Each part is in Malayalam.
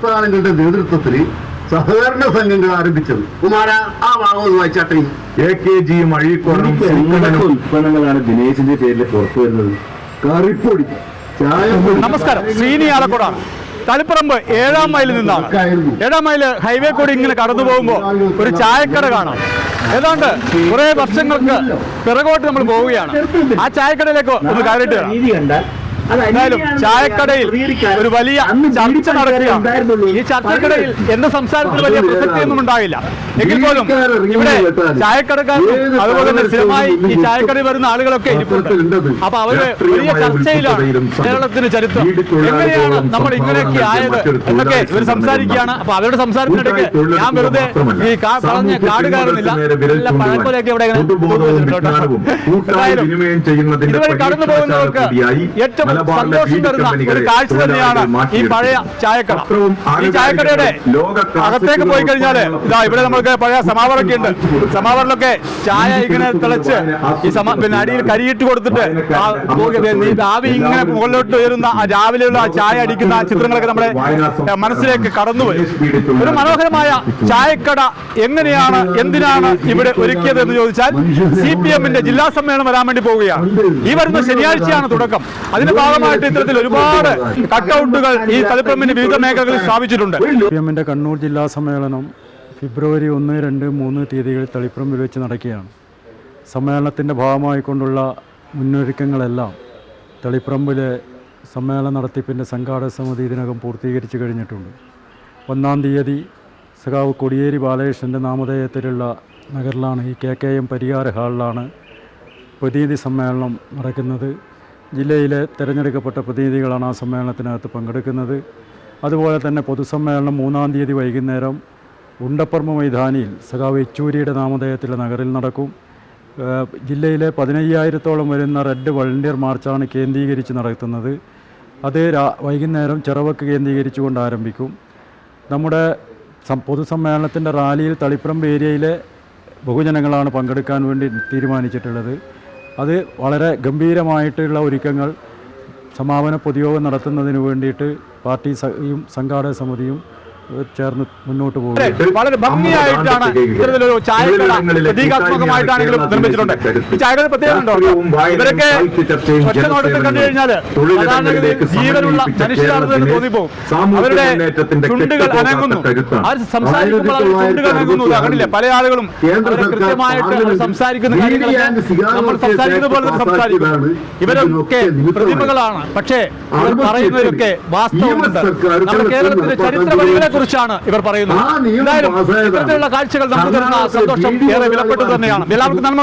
പ്രസ്ഥാനങ്ങളുടെ നേതൃത്വത്തിൽ സഹകരണ സംഘങ്ങൾ ആരംഭിച്ചത്. കുമാര ആ ഭാഗം ഒന്ന് വായിച്ചാട്ടെ എ കെ ജിയും അഴീക്കോടും ഉൽപ്പന്നങ്ങളാണ് ദിനേശിന്റെ പേരിൽ പുറത്തു വരുന്നത്. കറിപ്പൊടി നമസ്കാരം. ശ്രീനി ആലക്കോടാണ് തളിപ്പറമ്പ് ഏഴാം മൈലിൽ നിന്നാണ്. ഏഴാം മൈൽ ഹൈവേ കൂടി ഇങ്ങനെ കടന്നു പോകുമ്പോൾ ഒരു ചായക്കട കാണാം. ഏതാണ്ട് കുറെ വർഷങ്ങൾക്ക് പിറകോട്ട് നമ്മൾ പോവുകയാണ്. ആ ചായക്കടയിലേക്ക് ഒന്ന് കയറിയിട്ട് എന്തായാലും ചായക്കടയിൽ ഒരു വലിയ ചർച്ച നടക്കുകയാണ് ഈ ചർച്ചക്കടയിൽ എന്റെ സംസാരത്തിൽ വലിയ പ്രസക്തിയൊന്നും ഉണ്ടാവില്ല എങ്കിൽ പോലും ഇവിടെ ചായക്കടക്കാരും അതുപോലെ തന്നെ സ്ഥിരമായി ഈ ചായക്കടയിൽ വരുന്ന ആളുകളൊക്കെ ഇരിപ്പുണ്ട്. അപ്പൊ അവർ വലിയ ചർച്ചയിലാണ് കേരളത്തിന് ചരിത്രം. എങ്ങനെയാണ് നമ്മൾ ഇങ്ങനെയൊക്കെ ആയത് എന്നൊക്കെ ഇവർ സംസാരിക്കുകയാണ്. അപ്പൊ അവരുടെ സംസാരത്തിനിടയ്ക്ക് ഞാൻ വെറുതെ ഈ കാ കളഞ്ഞ കാട് കയറുന്നില്ല. പഴക്കൊലയൊക്കെ ഇവിടെ ഇങ്ങനെ ഇതുവഴി കടന്നു പോകുന്നവർക്ക് ഏറ്റവും സന്തോഷം തരുന്ന ഒരു കാഴ്ച തന്നെയാണ് ഈ പഴയ ചായക്കട. ഈ ചായക്കടയുടെ അകത്തേക്ക് പോയി കഴിഞ്ഞാൽ ഇതാ ഇവിടെ നമ്മൾക്ക് പഴയ സമാവറൊക്കെ ഉണ്ട്. സമാവറിലൊക്കെ ചായ ഇങ്ങനെ തിളച്ച് ഈ സമാ പിന്നെ അടിയിൽ കരിയിട്ട് കൊടുത്തിട്ട് ആവി ഇങ്ങനെ മുകളിലോട്ട് ഉയരുന്ന ആ രാവിലെയുള്ള ആ ചായ അടിക്കുന്ന ആ ചിത്രങ്ങളൊക്കെ നമ്മുടെ മനസ്സിലേക്ക് കടന്നുപോയി. വരും ഒരു മനോഹരമായ ചായക്കട എങ്ങനെയാണ് എന്തിനാണ് ഇവിടെ ഒരുക്കിയത് എന്ന് ചോദിച്ചാൽ സി പി എമ്മിന്റെ ജില്ലാ സമ്മേളനം വരാൻ വേണ്ടി പോവുകയാണ്. ഈ വരുന്ന ശനിയാഴ്ചയാണ് തുടക്കം. അതിന്റെ ഭാഗമായിട്ട് ഇത്തരത്തിൽ ഒരുപാട് കട്ടൗട്ടുകൾ ഈ തളിപ്പറമ്പിന്റെ വിവിധ മേഖലകളിൽ സ്ഥാപിച്ചിട്ടുണ്ട്. എമ്മിന്റെ കണ്ണൂർ ജില്ലാ സമ്മേളനം ഫെബ്രുവരി ഒന്ന് രണ്ട് മൂന്ന് തീയതികളിൽ തളിപ്പറമ്പിൽ വെച്ച് നടക്കുകയാണ്. സമ്മേളനത്തിന്റെ ഭാഗമായിക്കൊണ്ടുള്ള മുന്നൊരുക്കങ്ങളെല്ലാം തളിപ്പറമ്പിലെ സമ്മേളന നടത്തിപ്പിന്റെ സംഘാടക സമിതി ഇതിനകം പൂർത്തീകരിച്ചു കഴിഞ്ഞിട്ടുണ്ട്. ഒന്നാം തീയതി സഖാവ് കൊടിയേരി ബാലകൃഷ്ണന്റെ നാമധേയത്തിലുള്ള നഗറിലാണ് ഈ കെ കെ എം പരിഹാര ഹാളിലാണ് പ്രതിനിധി സമ്മേളനം നടക്കുന്നത്. ജില്ലയിലെ തിരഞ്ഞെടുക്കപ്പെട്ട പ്രതിനിധികളാണ് ആ സമ്മേളനത്തിനകത്ത് പങ്കെടുക്കുന്നത്. അതുപോലെ തന്നെ പൊതുസമ്മേളനം മൂന്നാം തീയതി വൈകുന്നേരം ഉണ്ടപ്പർമ്മ മൈതാനിയിൽ സഖാവ് യെച്ചൂരിയുടെ നാമധേയത്തിലെ നഗറിൽ നടക്കും. ജില്ലയിലെ പതിനയ്യായിരത്തോളം വരുന്ന റെഡ് വളണ്ടിയർ മാർച്ചാണ് കേന്ദ്രീകരിച്ച് നടത്തുന്നത്. അത് വൈകുന്നേരം ചിറവക്ക് കേന്ദ്രീകരിച്ചുകൊണ്ട് ആരംഭിക്കും. നമ്മുടെ പൊതുസമ്മേളനത്തിന്റെ റാലിയിൽ തളിപ്പറമ്പ് ഏരിയയിലെ ബഹുജനങ്ങളാണ് പങ്കെടുക്കാൻ വേണ്ടി തീരുമാനിച്ചിട്ടുള്ളത്. അത് വളരെ ഗംഭീരമായിട്ടുള്ള ഒരുക്കങ്ങൾ സമാപന പൊതുയോഗം നടത്തുന്നതിന് വേണ്ടിയിട്ട് പാർട്ടി സ- സംഘാടക സമിതിയും ചേർന്ന് മുന്നോട്ട് പോകും വളരെ ഭംഗിയായിട്ടാണ് ഇത്തരത്തിലൊരു ചായക്കട പ്രതീകാത്മകമായിട്ടാണെങ്കിലും നിർമ്മിച്ചിട്ടുണ്ട്. ഈ ചായക്കട പ്രത്യേകമുണ്ടോ ഇവരൊക്കെ ഒറ്റ നോട്ടത്തിൽ കണ്ടു കഴിഞ്ഞാൽ ജീവനുള്ള മനുഷ്യരാണെന്ന് തോന്നിപ്പോകും. അവരുടെ ചുണ്ടുകൾ അനങ്ങുന്നു. അവർ സംസാരിക്കുമ്പോൾ അവർ ചുണ്ടുകൾ അനങ്ങുന്നു. അങ്ങനെ കണ്ടില്ലേ പല ആളുകളും കൃത്യമായിട്ട് അവർ സംസാരിക്കുന്ന കാര്യങ്ങളൊക്കെ നമ്മൾ സംസാരിക്കുന്ന പോലെ സംസാരിക്കുന്നു സംസാരിക്കും. ഇവരൊക്കെ പ്രതിമകളാണ് പക്ഷേ ഇവർ പറയുന്നതിലൊക്കെ വാസ്തവമുണ്ട്. നമ്മുടെ കേരളത്തിന്റെ ചരിത്ര കുറിച്ചാണ് ഇവർ പറയുന്നത്. എന്തായാലും ഇത്തരത്തിലുള്ള കാഴ്ചകൾ നമുക്ക് തരുന്ന സന്തോഷം. ഏറെ വിലപ്പെട്ടത് തന്നെയാണ്. എല്ലാവർക്കും നന്മ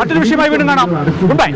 മറ്റൊരു വിഷയമായി വീണ്ടും കാണാം. Good bye.